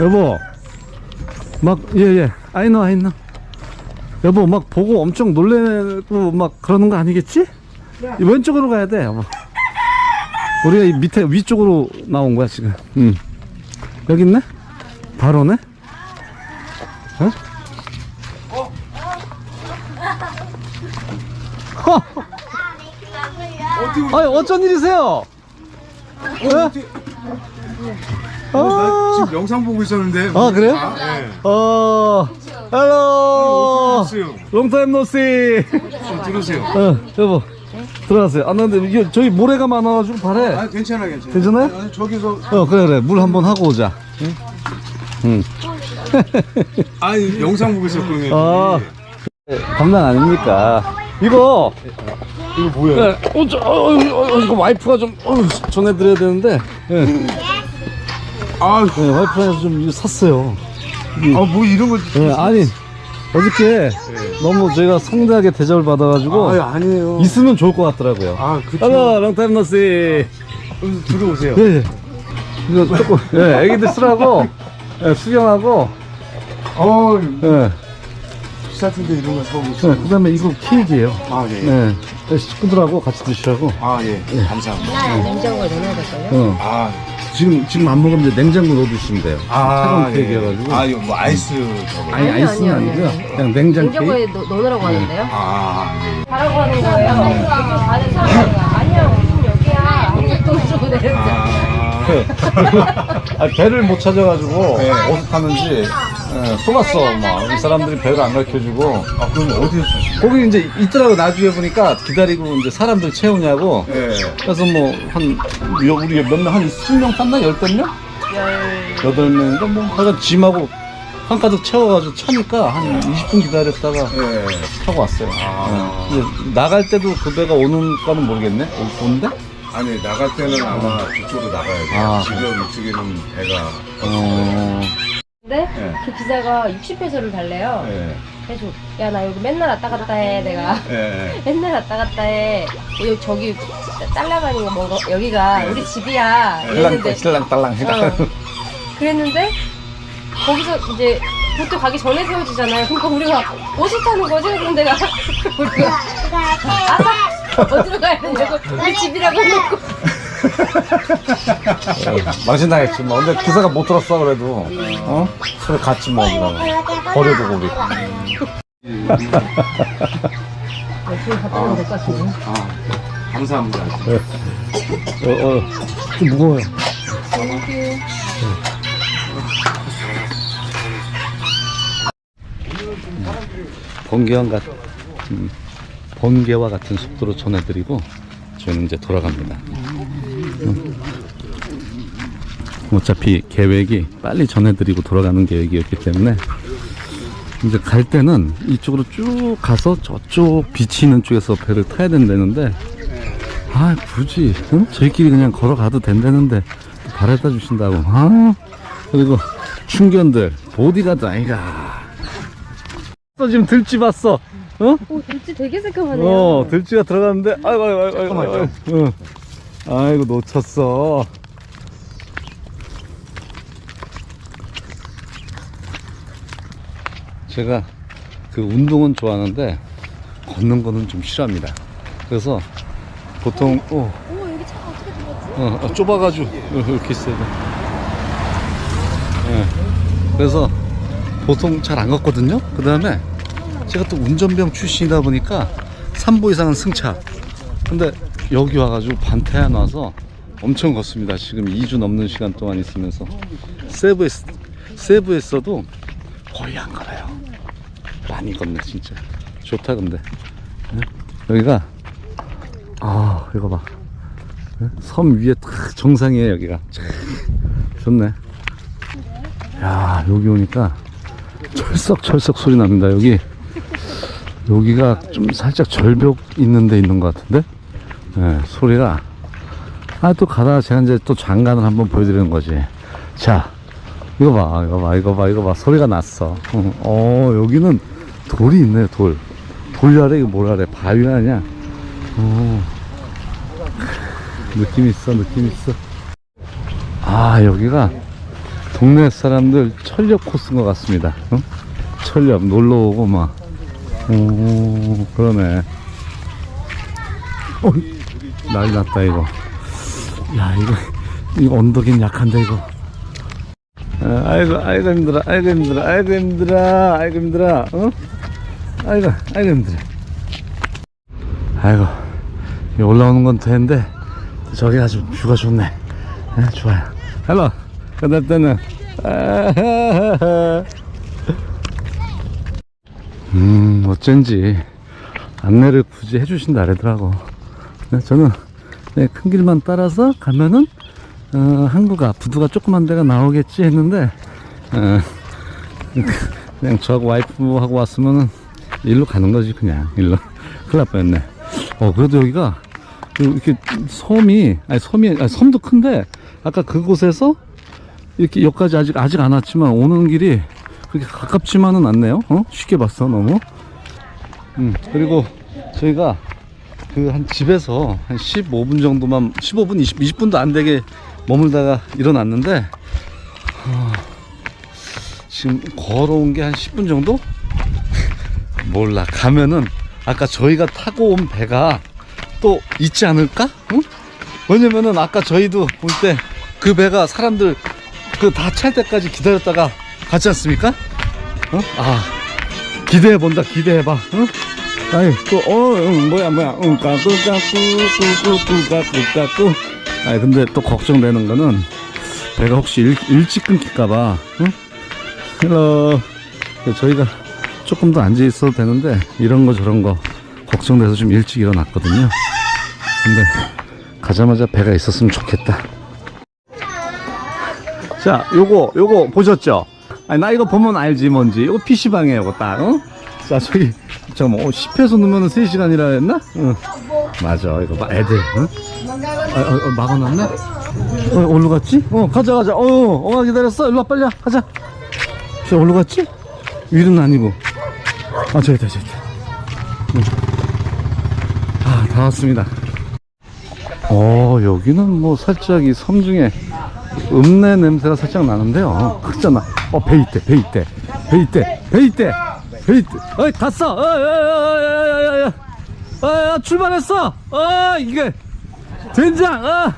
여보 막 예예 아이노 아이노 여보 막 보고 엄청 놀래고 막 그러는 거 아니겠지? 왼쪽으로 가야 돼 여보 우리가 이 밑에 위쪽으로 나온 거야 지금 응 여기 있네? 바로네? 어? 허! 아니 어쩐 일이세요? 네? 아, 지금 영상 보고 있었는데. 아, 그래요? 아, 네. 어, 헬로, 들어오세요. 롱타임 노씨. 좀 들으세요. 어, 여보, 들어가세요. 아, 나 근데 이게 저희 모래가 많아가지고 발에. 아, 괜찮아, 괜찮아. 괜찮아요? 아니, 저기서. 어, 그래, 그래. 물 한번 하고 오자. 응? 응. 아니, 영상 보고 있었거든요. 아, 장난 아닙니까? 이거, 이거 뭐야? 네, 어, 저, 어, 어, 어, 이거 와이프가 좀, 어, 전해드려야 되는데, 예, 아, 예, 와이프가 좀 이거 샀어요. 아, 뭐 이런 거. 예, 아니, 어저께 너무 저희가 성대하게 대접을 받아가지고, 아, 아니에요. 있으면 좋을 것 같더라고요. 아, 그쵸. 헬로, 롱타임. 음, 들어오세요. 예, 예. 이거 조금, 예, 애기들 쓰라고, 예, 수경하고, 어, 예, 비쌌던데 이런 거 사오고 예, 있어. 그 다음에 이거 케이크예요 아, 예. 예, 식구들하고 같이 드시라고. 아, 예. 감사합니다. 나 냉장고에 넣어놨어요. 어. 아, 지금, 지금 안 먹으면 이제 냉장고 넣어두시면 돼요. 차가운 케이크여가지고. 아, 이거 뭐 아이스 저거. 아니, 아이스는 아니요, 아니고요. 아니요. 그냥 냉장 냉장고에. 넣, 넣으라고 하는데요. 아, 가라고 하는 거예요. 가는 사람이 아니야, 우린 여기야. 돈 주고 내렸죠. 아. 아, 배를 못 찾아가지고, 네. 어디서 타는지, 예, 속았어. 막, 이 사람들이 배를 안 가르쳐주고. 아, 그럼 어디서 사시 거기 이제 있더라고, 나중에 보니까 기다리고 이제 사람들 채우냐고. 예. 그래서 뭐, 한, 여- 우리 몇 명, 한 20명 탔나? 열댓 명? 여덟 명인가? 뭐, 하여간 짐하고 한 가득 채워가지고 차니까 한 20분 기다렸다가 예. 타고 왔어요. 아. 예. 근데 나갈 때도 그 배가 오는가는 모르겠네? 오- 오는데? 아니, 나갈 때는 아마 저쪽으로 나가야 돼요. 아. 지금 이쪽에는 배가. 어, 근데 예. 그 기사가 60페소를 달래요. 예. 그래서 야 나 여기 맨날 왔다 갔다 해 내가 예. 맨날 왔다 갔다 해 어, 여기 저기 딸라가니 뭐 여기가 우리 집이야 이랬는데 딸랑 딸랑 해가. 어. 그랬는데 거기서 이제 보트 가기 전에 세워지잖아요. 그러니까 우리가 어디 타는 거지? 그럼 내가 우리가 아 어디로 가야 되냐고 우리 집이라고 해놓고 망신 당했지 뭐. 근데 기사가 못 들었어 그래도. 어? 갔지 뭐 그냥. 버려두고 우리. 지금 갔다 오면 될것 같은데. 아, 감사합니다. 어, 어, 좀 무거워요. 번개와 같, 음, 번개와 같은 속도로 전해드리고 저희는 이제 돌아갑니다. 음. 어차피 계획이 빨리 전해드리고 돌아가는 계획이었기 때문에 이제 갈 때는 이쪽으로 쭉 가서 저쪽 비치 있는 쪽에서 배를 타야 된다는데 아 굳이 응? 저희끼리 그냥 걸어가도 된다는데 바래다 주신다고 아 그리고 충견들 보디가드 아이가 또 지금 들쥐 봤어 어? 오, 들쥐 되게 새까마네요. 어 들쥐가 들어갔는데 아이고 아이고 아이고 아이고, 아이고, 응. 아이고 놓쳤어 제가 그 운동은 좋아하는데 걷는 거는 좀 싫어합니다 그래서 보통 어, 오, 여기 차 어떻게 들어갔지? 어, 어, 좁아가지고 어, 이렇게 있어야 돼. 예. 그래서 보통 잘 안 걷거든요. 그 다음에 제가 또 운전병 출신이다 보니까 3보 이상은 승차. 근데 여기 와가지고 반태안 와서 엄청 걷습니다. 지금 2주 넘는 시간 동안 있으면서 세부에 세부에서도 거의 안 걸어요. 많이 걷네 진짜. 좋다 근데 예? 여기가 아 이거 봐. 섬 위에 딱 정상이에요 여기가 참 좋네 야 여기 오니까 철썩철썩 소리 납니다 여기 여기가 좀 살짝 절벽 있는 데 있는 것 같은데 예, 소리가 아 또 가다가 제가 이제 또 장관을 한번 보여드리는 거지 자 이거 봐 이거 봐 이거 봐 이거 봐 소리가 났어 어, 어, 여기는 돌이 있네 돌 돌이라래 이거 뭐라래 바위 아니야 어. 느낌 있어 느낌 있어 아 여기가 동네 사람들 철렵 코스인 것 같습니다. 어? 철렵 놀러 오고 막. 오 그러네. 어, 난리 났다 이거. 야 이거 이거 언덕인 약한데 이거. 아, 아이고 아이고 힘들어 아이고 힘들어 아이고 힘들어 아이고 힘들어 어? 아이고 아이고 힘들어. 아이고 올라오는 건 되는데 저기 아주 뷰가 좋네. 네, 좋아요. 헬로. 그날 때는. 음 어쩐지 안내를 굳이 해주신다 그러더라고. 네, 저는 네, 큰 길만 따라서 가면은 어, 항구가 부두가 조그만 데가 나오겠지 했는데 어, 그냥 저하고 와이프하고 왔으면은 일로 가는 거지 그냥 일로 큰일 날 뻔했네. 어 그래도 여기가 이렇게 섬이 아니 섬이 아니, 섬도 큰데 아까 그곳에서 이렇게 여기까지 아직 아직 안 왔지만 오는 길이 그렇게 가깝지만은 않네요. 어? 쉽게 봤어 너무. 음 그리고 저희가 그 한 집에서 한 15분 정도만 15분 20, 20분도 안 되게 머물다가 일어났는데 어, 지금 걸어온 게 한 10분 정도? 몰라 가면은 아까 저희가 타고 온 배가 또 있지 않을까? 응? 왜냐면은 아까 저희도 볼때그 배가 사람들 그 다 찰 때까지 기다렸다가 갔지 않습니까? 어? 아 기대해 본다 기대해 봐. 응? 아이 또어 응, 뭐야 뭐야 응 까꾸 까꾸 꾸꾸꾸 까꾸 까꾸 아이 근데 또 걱정되는 거는 배가 혹시 일, 일찍 끊길까봐 응? 헬로 저희가 조금 더 앉아 있어도 되는데 이런 거 저런 거 걱정돼서 좀 일찍 일어났거든요. 근데 가자마자 배가 있었으면 좋겠다. 자, 요거 요거 보셨죠? 아니 나 이거 보면 알지 뭔지. 이거 PC방이에요, 이거 딱. 어? 자, 저기 잠깐만. 어, 10회서 넣으면 3시간이라 했나? 응. 맞아. 이거 봐. 애들. 응? 아, 어, 어, 막아놨네? 어, 어디로 갔지? 어, 가자, 가자. 어, 어, 기다렸어. 일로 와, 빨리 와. 가자. 저 어디로 갔지? 위는 아니고. 아, 저기 있다, 저기 있다. 응. 아, 다 왔습니다. 어, 여기는 뭐 살짝 이 섬 중에 읍내 냄새가 살짝 나는데요. 크잖아. 어, 배 있대, 배 있대. 배 있대, 배 있대. 헤이, 어이 갔어. 어이, 어이, 어이, 어이, 어이, 아, 출발했어. 어 이게 된장. 어.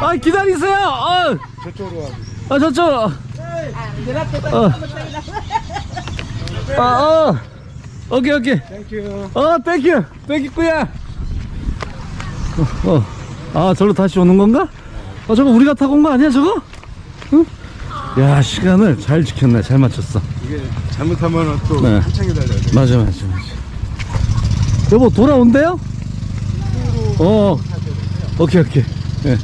아 기다리세요. 어. 저쪽으로 와. 아 저쪽으로. 어. 아, 어. 오케이 오케이. 땡큐. 어 땡큐. 땡큐야. 어, 어. 아 절로 다시 오는 건가? 아 저거 우리가 타고 온 거 아니야 저거? 응? 야, 시간을 잘 지켰네. 잘 맞췄어. 이게 잘못하면 또 네. 한참 기다려야 돼. 맞아, 맞아, 맞아. 여보, 돌아온대요? 어. 오케이, 오케이. 예.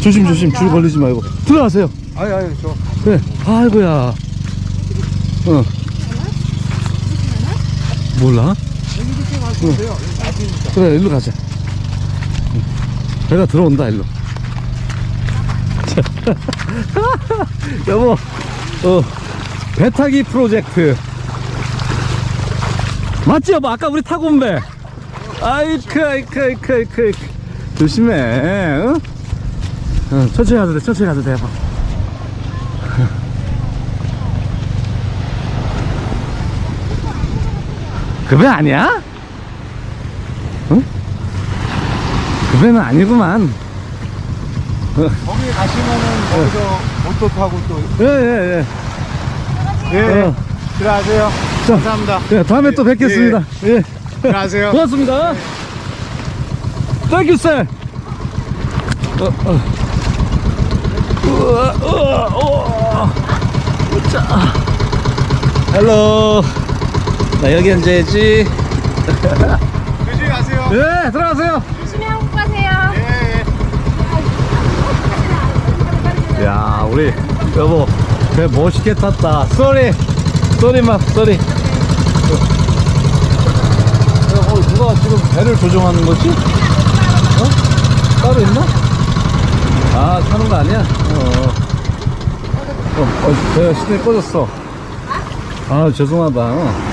조심, 조심. 줄 걸리지 말고. 들어가세요. 아니 아니 저 그래. 아이고야. 어. 몰라? 응. 그래, 일로 가자. 응. 배가 들어온다, 일로. 여보, 어, 배 타기 프로젝트. 맞지, 여보? 아까 우리 타고 온 배. 아이크, 아이크, 아이크, 아이크, 아이크. 조심해, 응? 어, 천천히 가도 돼, 천천히 가도 돼, 여보. 그배 아니야? 응? 그 배는 아니구만. 거기 가시면은 거기서 모터 타고 또 예, 예, 예. 예. 어. 들어가세요. 자, 감사합니다. 예, 다음에 또 뵙겠습니다. 예. 들어가세요. 고맙습니다. 땡큐, 쌤. 어, 어. 우와, 우와, 우와. 자. 헬로. 나 여기 앉아야지. 조심히 가세요. 예, 들어가세요. 가세요. 예. 예. 야 우리 여보 배 멋있게 탔다 쏘리 쏘리 막 쏘리 어, 누가 지금 배를 조종하는 거지? 어? 따로 있나? 아 타는 거 아니야? 어, 어, 어 배가 시동이 꺼졌어 아 죄송하다 어.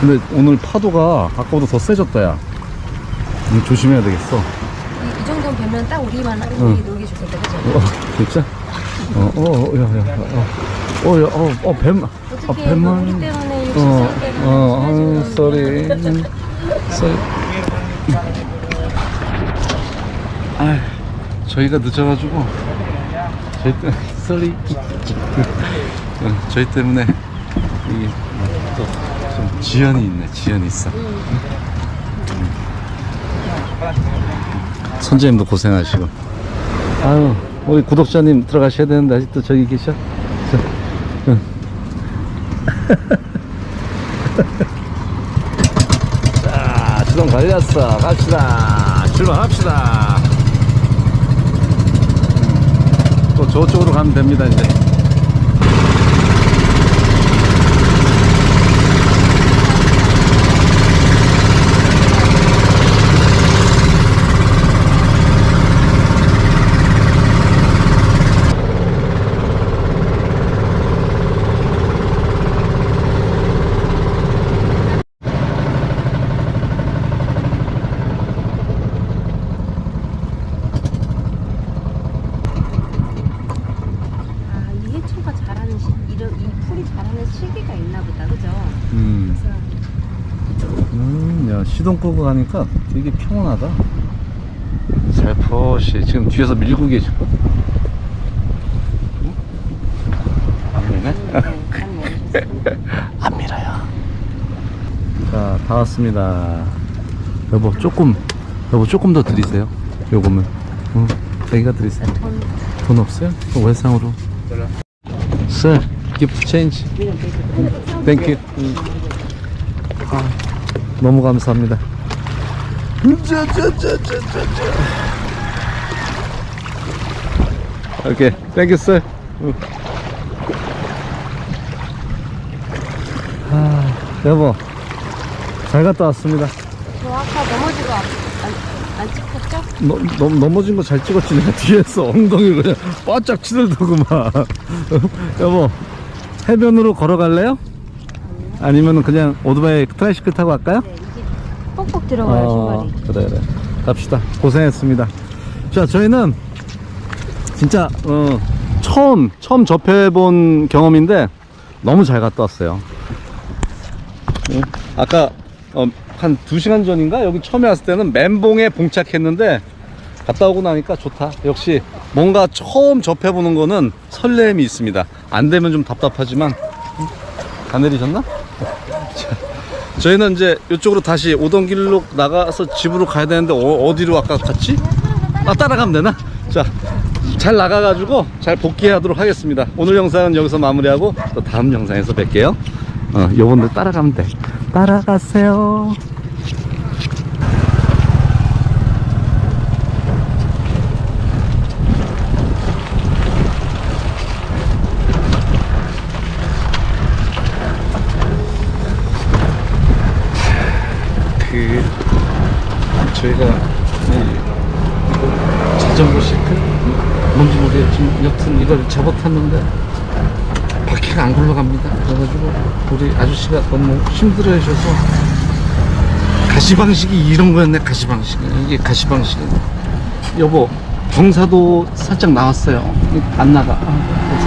근데 오늘 파도가 아까보다 더 세졌다 야 이거 조심해야 되겠어 이, 이 정도면 딱 우리만 우리 응. 놀기 좋겠다 그죠? 어, 진짜? 어, 어, 어, 야, 야, 어, 어, 야, 어, 어, 뱀, 아, 어떻게 뱀만. 우리 때문에 어, 60살 때문에 어, 어, 쏘리. 쏘리. 아, 저희가 늦어가지고 저희 때문에 쏘리. 어, 저희 때문에 이게 또 좀 지연이 있네. 지연이 있어. 선재님도 고생하시고. 아유, 우리 구독자님 들어가셔야 되는데 아직도 저기 계셔? 자, 응. 자, 시동 걸렸어. 갑시다. 출발합시다. 음, 또 저쪽으로 가면 됩니다, 이제. 아, 이 해초가 자라는 시, 이런 이 풀이 자라는 시기가 있나 보다, 그죠? 음. 그래서 음, 야, 시동 끄고 가니까 되게 평온하다. 살포시. 지금 뒤에서 밀고? 응? 안 밀네? 안 밀어요. 자, 다 왔습니다. 여보, 조금, 여보, 조금 더 드리세요. 요거면. 응, 자기가 드리세요. 돈 돈 없어요? 그럼 외상으로. Sir, gift change. Thank you. 아, 너무 감사합니다. 오케이, thank you, sir. 응. 아, 여보, 잘 갔다 왔습니다. 저 아까 넘어지고 안, 안, 안 찍혔죠? 너, 너, 넘어진 거 잘 찍었지 내가 뒤에서 엉덩이 그냥 바짝 치들더구만 여보 해변으로 걸어갈래요? 아니면 그냥 오토바이 트라이시클 타고 갈까요? 네, 이게 뻑뻑 들어가요, 어, 신발이. 그래 그래 갑시다 고생했습니다 자 저희는 진짜 어, 처음 처음 접해본 경험인데 너무 잘 갔다 왔어요 응? 아까 어, 한 2시간 전인가 여기 처음에 왔을 때는 멘봉에 봉착했는데 갔다 오고 나니까 좋다 역시 뭔가 처음 접해보는 거는 설렘이 있습니다 안 되면 좀 답답하지만 응? 다 내리셨나? 자, 저희는 이제 이쪽으로 다시 오던 길로 나가서 집으로 가야 되는데 어, 디로 아까 갔지? 아 따라가면 되나? 자, 잘 나가가지고 잘 복귀하도록 하겠습니다. 오늘 영상은 여기서 마무리하고 또 다음 영상에서 뵐게요. 어, 요번들 따라가면 돼. 따라가세요. 그 저희가 이 자전거 시트 뭔지 모르겠지만 여튼 이걸 접어 탔는데 바퀴가 안 굴러갑니다. 그래가지고 우리 아저씨가 너무 힘들어 하셔서 가시방식이 이런 거였네 가시방식이 이게 가시방식이 여보 경사도 살짝 나왔어요. 안 나가. 아,